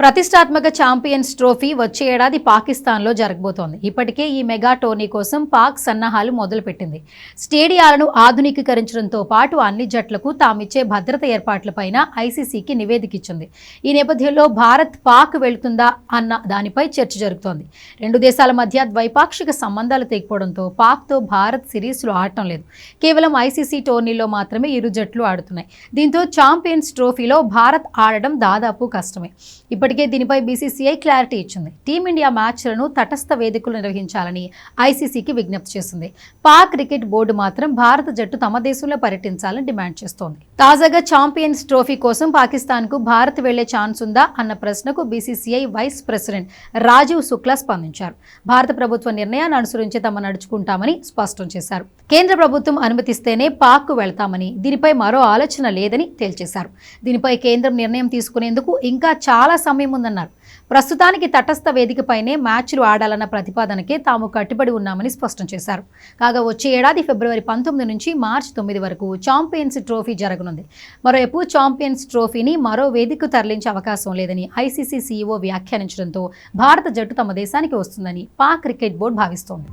ప్రతిష్టాత్మక champions trophy వచ్చే ఏడాది పాకిస్తాన్లో జరగబోతోంది. ఇప్పటికే ఈ మెగా టోర్నీ కోసం పాక్ సన్నాహాలు మొదలుపెట్టింది. స్టేడియాలను ఆధునికీకరించడంతో పాటు అన్ని జట్లకు తామిచ్చే భద్రత ఏర్పాట్లపైన ఐసీసీకి నివేదిక ఇచ్చింది ఈ నేపథ్యంలో భారత్ పాక్ వెళుతుందా అన్న దానిపై చర్చ జరుగుతోంది. రెండు దేశాల మధ్య ద్వైపాక్షిక సంబంధాలు తెగిపోవడంతో పాక్తో భారత్ సిరీస్లు ఆడటం లేదు. కేవలం ఐసీసీ టోర్నీలో మాత్రమే ఇరు జట్లు ఆడుతున్నాయి. దీంతో ఛాంపియన్స్ ట్రోఫీలో భారత్ ఆడడం దాదాపు కష్టమే. ఇప్పటికే దీనిపై బీసీసీఐ క్లారిటీ ఇచ్చింది. టీమిండియా మ్యాచ్లను తటస్థ వేదికలు నిర్వహించాలని ఐసీసీకి విజ్ఞప్తి చేసింది. పాక్ క్రికెట్ బోర్డు మాత్రం భారత జట్టు తమ దేశంలో పర్యటించాలని డిమాండ్ చేస్తోంది. తాజాగా ఛాంపియన్స్ ట్రోఫీ కోసం పాకిస్తాన్కు భారత్ వెళ్ళే ఛాన్స్ ఉందా అన్న ప్రశ్నకు BCCI vice president Rajiv Shukla స్పందించారు. భారత ప్రభుత్వ నిర్ణయాన్ని అనుసరించి తమ నడుచుకుంటామని స్పష్టం చేశారు. కేంద్ర ప్రభుత్వం అనుమతిస్తేనే పాక్కు వెళ్తామని దీనిపై మరో ఆలోచన లేదని తేల్చేశారు. దీనిపై కేంద్రం నిర్ణయం తీసుకునేందుకు ఇంకా చాలా సమయం ఉందన్నారు ప్రస్తుతానికి తటస్థ వేదికపైనే మ్యాచ్లు ఆడాలన్న ప్రతిపాదనకే తాము కట్టుబడి ఉన్నామని స్పష్టం చేశారు. కాగా వచ్చే ఏడాది ఫిబ్రవరి పంతొమ్మిది నుంచి మార్చి తొమ్మిది వరకు ఛాంపియన్స్ ట్రోఫీ జరగనుంది. మరోవైపు ఛాంపియన్స్ ట్రోఫీని మరో వేదికకు తరలించే అవకాశం లేదని ఐసీసీ సీఈఓ వ్యాఖ్యానించడంతో భారత జట్టు తమ దేశానికి వస్తుందని పాక్ క్రికెట్ బోర్డు భావిస్తోంది.